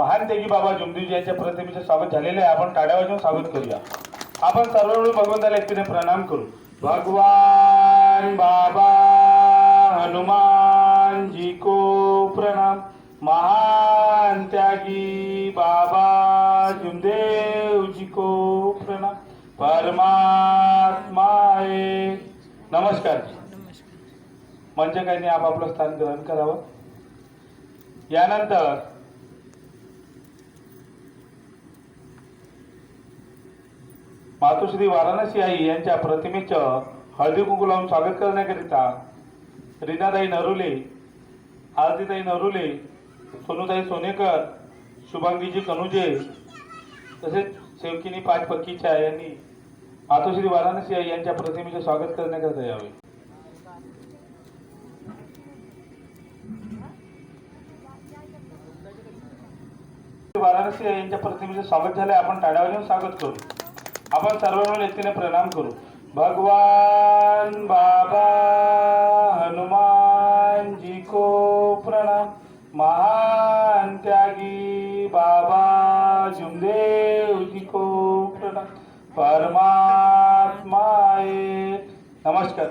महान त्यागी बाबा जुमदीजी यांच्या प्रतिमेचे स्वागत झालेले आहे. आपण टाळ्या वाजवून स्वागत करूया. आपण सर्व मिळून भगवंताला एकटीने प्रणाम करू. भगवान बाबा हनुमान जी को प्रणाम. महान त्यागी बाबा जुमदेव जी को प्रणाम. परमात्मा नमस्कार. मंच काही आपापलं स्थान ग्रहण करावं. यानंतर मातोश्री वाराणसी आई यांच्या प्रतिमेचं हळदी कुंकू लावून स्वागत करण्याकरिता रीनाताई नरुले आरतीताई नरुले सोनूताई सोनेकर शुभांगीजी कनुजे तसेच सेवकिनी पाच पक्कीच्या यांनी मातोश्री वाराणसी आई यांच्या प्रतिमेचे स्वागत करण्याकरिता यावे. वाराणसी यांच्या प्रतिमेचे स्वागत झाले आपण टाळ्या स्वागत करू. आपण सर्व मिळून प्रणाम करू. भगवान बाबा हनुमान जी को प्रणाम. महान त्यागी बाबा जुमदेव जी को प्रणाम. परमात्मा नमस्कार.